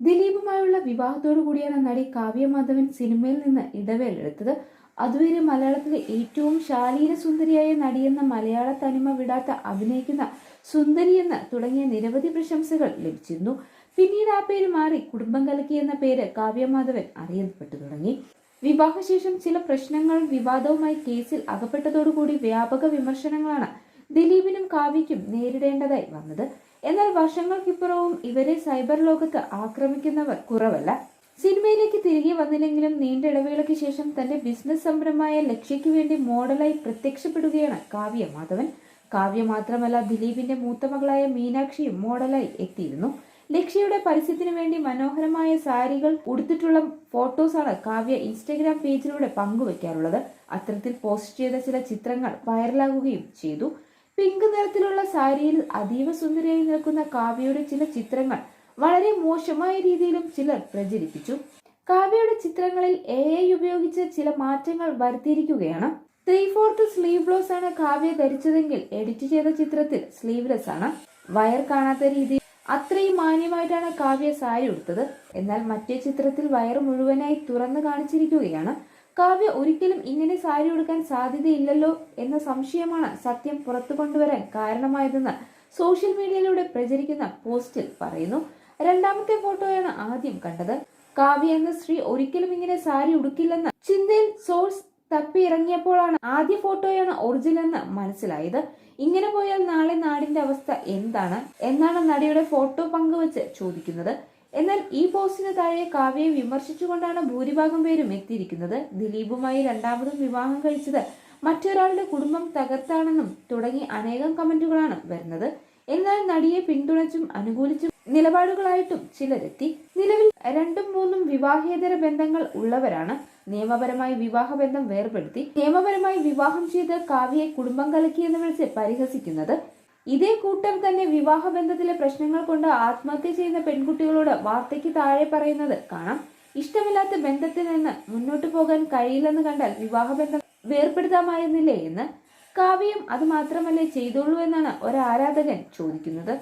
ദിലീപുമായുള്ള വിവാഹത്തോടു കൂടിയാണ് നടി കാവ്യ മാധവൻ സിനിമയിൽ നിന്ന് ഇടവേളെടുത്തത്. അതുവരെ മലയാളത്തിലെ ഏറ്റവും ശാലീന സുന്ദരിയായ നടിയെന്ന മലയാള തനിമ വിടാത്ത അഭിനയിക്കുന്ന സുന്ദരിയെന്ന് തുടങ്ങിയ നിരവധി പ്രശംസകൾ ലഭിച്ചിരുന്നു. പിന്നീട് ആ പേര് മാറി കുടുംബം കലക്കി എന്ന പേര് കാവ്യ മാധവൻ അറിയപ്പെട്ടു തുടങ്ങി. വിവാഹശേഷം ചില പ്രശ്നങ്ങളും വിവാദവുമായി കേസിൽ അകപ്പെട്ടതോടുകൂടി വ്യാപക വിമർശനങ്ങളാണ് ദിലീപിനും കാവ്യയ്ക്കും നേരിടേണ്ടതായി വന്നത്. എന്നാൽ വർഷങ്ങൾക്കിപ്പുറവും ഇവരെ സൈബർ ലോകത്ത് ആക്രമിക്കുന്നവർ കുറവല്ല. സിനിമയിലേക്ക് തിരികെ വന്നില്ലെങ്കിലും നീണ്ട ഇടവേളയ്ക്ക് ശേഷം തന്റെ ബിസിനസ് സംരംഭമായ ലക്ഷ്യയ്ക്ക് വേണ്ടി മോഡലായി പ്രത്യക്ഷപ്പെടുകയാണ് കാവ്യ മാധവൻ. കാവ്യ മാത്രമല്ല ദിലീപിന്റെ മൂത്ത മകളായ മീനാക്ഷിയും മോഡലായി എത്തിയിരുന്നു. ലക്ഷ്യയുടെ പരസ്യത്തിനു വേണ്ടി മനോഹരമായ സാരികൾ ഉടുത്തിട്ടുള്ള ഫോട്ടോസാണ് കാവ്യ ഇൻസ്റ്റഗ്രാം പേജിലൂടെ പങ്കുവയ്ക്കാറുള്ളത് അത്തരത്തിൽ പോസ്റ്റ് ചെയ്ത ചില ചിത്രങ്ങൾ വൈറലാകുകയും ചെയ്തു. പിങ്ക് നിറത്തിലുള്ള സാരിയിൽ അതീവ സുന്ദരിയായി നിൽക്കുന്ന കാവ്യയുടെ ചില ചിത്രങ്ങൾ വളരെ മോശമായ രീതിയിലും ചിലർ പ്രചരിപ്പിച്ചു. കാവ്യയുടെ ചിത്രങ്ങളിൽ എ ഐ ഉപയോഗിച്ച് ചില മാറ്റങ്ങൾ വരുത്തിയിരിക്കുകയാണ്. ത്രീ ഫോർത്ത് സ്ലീവ് ബ്ലൗസ് ആണ് കാവ്യ ധരിച്ചതെങ്കിൽ എഡിറ്റ് ചെയ്ത ചിത്രത്തിൽ സ്ലീവ്ലെസ് ആണ്. വയർ കാണാത്ത രീതിയിൽ അത്രയും മാന്യമായിട്ടാണ് കാവ്യ സാരി ഉടുത്തത്. എന്നാൽ മറ്റേ ചിത്രത്തിൽ വയർ മുഴുവനായി തുറന്നു കാണിച്ചിരിക്കുകയാണ്. കാവ്യ ഒരിക്കലും ഇങ്ങനെ സാരി ഉടുക്കാൻ സാധ്യതയില്ലല്ലോ എന്ന സംശയമാണ് സത്യം പുറത്തു കൊണ്ടുവരാൻ കാരണമായതെന്ന് സോഷ്യൽ മീഡിയയിലൂടെ പ്രചരിക്കുന്ന പോസ്റ്റിൽ പറയുന്നു. രണ്ടാമത്തെ ഫോട്ടോയാണ് ആദ്യം കണ്ടത്. കാവ്യ എന്ന സ്ത്രീ ഒരിക്കലും ഇങ്ങനെ സാരി ഉടുക്കില്ലെന്ന് ചിന്തയിൽ സോഴ്സ് തപ്പി ഇറങ്ങിയപ്പോഴാണ് ആദ്യ ഫോട്ടോയാണ് ഒറിജിനൽ എന്ന് മനസ്സിലായത്. ഇങ്ങനെ പോയാൽ നാളെ നാടിന്റെ അവസ്ഥ എന്താണ്? എന്നാണ് നടിയുടെ ഫോട്ടോ പങ്കുവച്ച് ചോദിക്കുന്നത്. എന്നാൽ ഈ പോസ്റ്റിന് താഴെ കാവ്യയെ വിമർശിച്ചുകൊണ്ടാണ് ഭൂരിഭാഗം പേരും എത്തിയിരിക്കുന്നത്. ദിലീപുമായി രണ്ടാമതും വിവാഹം കഴിച്ചത് മറ്റൊരാളുടെ കുടുംബം തകർത്താണെന്നും തുടങ്ങി അനേകം കമന്റുകളാണ് വരുന്നത്. എന്നാൽ നടിയെ പിന്തുണച്ചും അനുകൂലിച്ചും നിലപാടുകളായിട്ടും ചിലരെത്തി. നിലവിൽ രണ്ടും മൂന്നും വിവാഹേതര ബന്ധങ്ങൾ ഉള്ളവരാണ്. നിയമപരമായി വിവാഹബന്ധം വേർപെടുത്തി. നിയമപരമായി വിവാഹം ചെയ്ത് കാവ്യയെ കുടുംബം കലക്കിയെന്ന് വിളിച്ച് പരിഹസിക്കുന്നത് ഇതേ കൂട്ടം തന്നെ വിവാഹബന്ധത്തിലെ പ്രശ്നങ്ങൾ കൊണ്ട് ആത്മഹത്യ ചെയ്യുന്ന പെൺകുട്ടികളോട് വാർത്തയ്ക്ക് താഴെ പറയുന്നത് കാണാം. ഇഷ്ടമില്ലാത്ത ബന്ധത്തിൽ നിന്ന് മുന്നോട്ട് പോകാൻ കഴിയില്ലെന്ന് കണ്ടാൽ വിവാഹബന്ധം വേർപ്പെടുത്താമായിരുന്നില്ലേ എന്ന് കാവ്യം അത് മാത്രമല്ലേ ചെയ്തോളൂ എന്നാണ് ഒരാരാധകൻ ചോദിക്കുന്നത്.